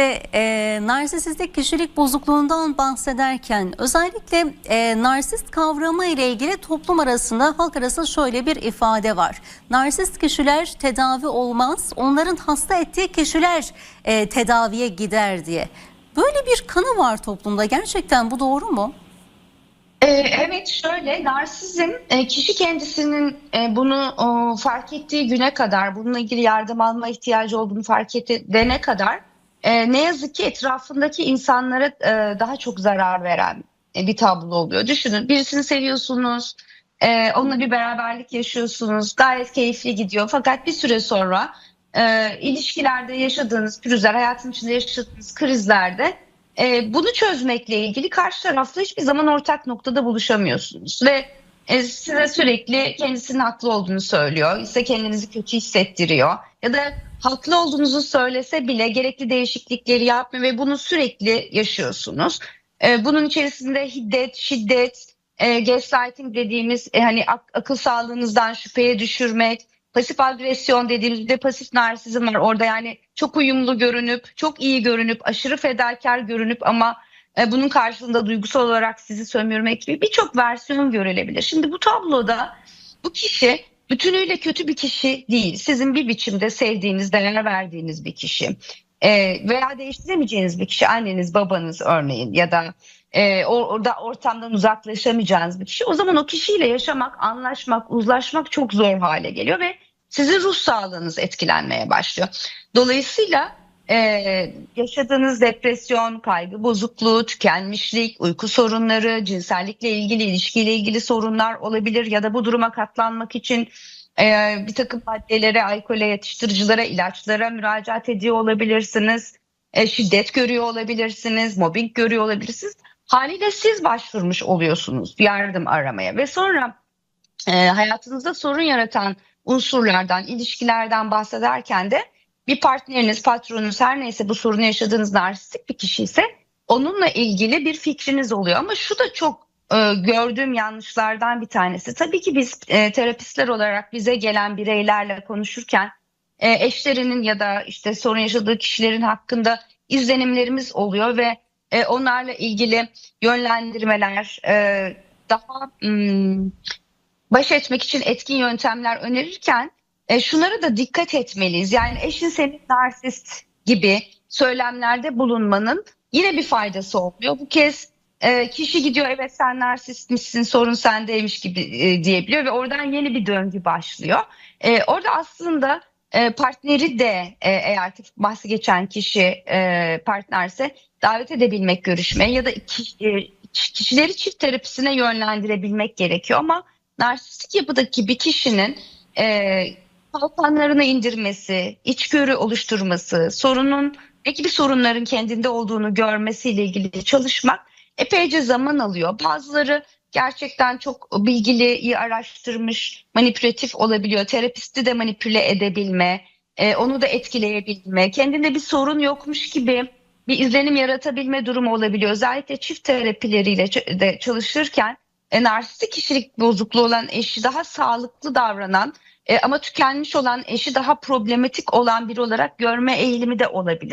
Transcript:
E, narsisistik kişilik bozukluğundan bahsederken özellikle e, narsist kavramı ile ilgili toplum arasında halk arasında şöyle bir ifade var. Narsist kişiler tedavi olmaz, onların hasta ettiği kişiler e, tedaviye gider diye. Böyle bir kanı var toplumda. Gerçekten bu doğru mu? Ee, Evet şöyle narsizm e, kişi kendisinin e, bunu fark ettiği güne kadar bununla ilgili yardım alma ihtiyacı olduğunu fark edene kadar e, ne yazık ki etrafındaki insanlara e, daha çok zarar veren e, bir tablo oluyor. Düşünün birisini seviyorsunuz, e, onunla bir beraberlik yaşıyorsunuz, gayet keyifli gidiyor fakat bir süre sonra e, ilişkilerde yaşadığınız pürüzler, hayatın içinde yaşadığınız krizlerde e, bunu çözmekle ilgili karşı tarafla hiçbir zaman ortak noktada buluşamıyorsunuz ve e, size sürekli kendisinin haklı olduğunu söylüyor, size kendinizi kötü hissettiriyor. Ya da haklı olduğunuzu söylese bile gerekli değişiklikleri yapmıyor ve bunu sürekli yaşıyorsunuz. E, bunun içerisinde hiddet, şiddet, e, gaslighting dediğimiz hani ak- akıl sağlığınızdan şüpheye düşürmek, pasif agresyon dediğimiz bir de pasif narsizm var orada. Yani çok uyumlu görünüp çok iyi görünüp aşırı fedakar görünüp ama bunun karşılığında duygusal olarak sizi sömürmek gibi birçok versiyon görülebilir. Şimdi bu tabloda bu kişi bütünüyle kötü bir kişi değil. Sizin bir biçimde sevdiğiniz, değer verdiğiniz bir kişi. E, veya değiştiremeyeceğiniz bir kişi anneniz, babanız örneğin ya da e, or- orada ortamdan uzaklaşamayacağınız bir kişi. O zaman o kişiyle yaşamak, anlaşmak, uzlaşmak çok zor hale geliyor ve sizin ruh sağlığınız etkilenmeye başlıyor. Dolayısıyla e, yaşadığınız depresyon, kaygı bozukluğu, tükenmişlik, uyku sorunları, cinsellikle ilgili, ilişkiyle ilgili sorunlar olabilir ya da bu duruma katlanmak için e, bir takım maddelere, alkole, yatıştırıcılara, ilaçlara müracaat ediyor olabilirsiniz. E, şiddet görüyor olabilirsiniz, mobbing görüyor olabilirsiniz. Haliyle siz başvurmuş oluyorsunuz yardım aramaya ve sonra e, hayatınızda sorun yaratan unsurlardan, ilişkilerden bahsederken de bir partneriniz, patronunuz her neyse bu sorunu yaşadığınız narsistik bir kişi ise onunla ilgili bir fikriniz oluyor. Ama şu da çok e, gördüğüm yanlışlardan bir tanesi. Tabii ki biz e, terapistler olarak bize gelen bireylerle konuşurken e, eşlerinin ya da işte sorun yaşadığı kişilerin hakkında izlenimlerimiz oluyor ve e, onlarla ilgili yönlendirmeler, e, daha hmm, baş etmek için etkin yöntemler önerirken e, şunlara da dikkat etmeliyiz. Yani eşin senin narsist gibi söylemlerde bulunmanın yine bir faydası olmuyor. Bu kez e, kişi gidiyor evet sen narsistmişsin sorun sendeymiş gibi e, diyebiliyor ve oradan yeni bir döngü başlıyor. E, orada aslında e, partneri de e, eğer bahsi geçen kişi e, partnerse davet edebilmek görüşmeye ya da ki- e, kişileri çift terapisine yönlendirebilmek gerekiyor ama narsistik yapıdaki bir kişinin e, kalkanlarını indirmesi, içgörü oluşturması, sorunun ne gibi sorunların kendinde olduğunu görmesiyle ilgili çalışmak epeyce zaman alıyor. Bazıları gerçekten çok bilgili, iyi araştırmış, manipülatif olabiliyor. Terapisti de manipüle edebilme, e, onu da etkileyebilme, kendinde bir sorun yokmuş gibi bir izlenim yaratabilme durumu olabiliyor. Özellikle çift terapileriyle de çalışırken e, narsistik kişilik bozukluğu olan eşi daha sağlıklı davranan e, ama tükenmiş olan eşi daha problematik olan biri olarak görme eğilimi de olabilir.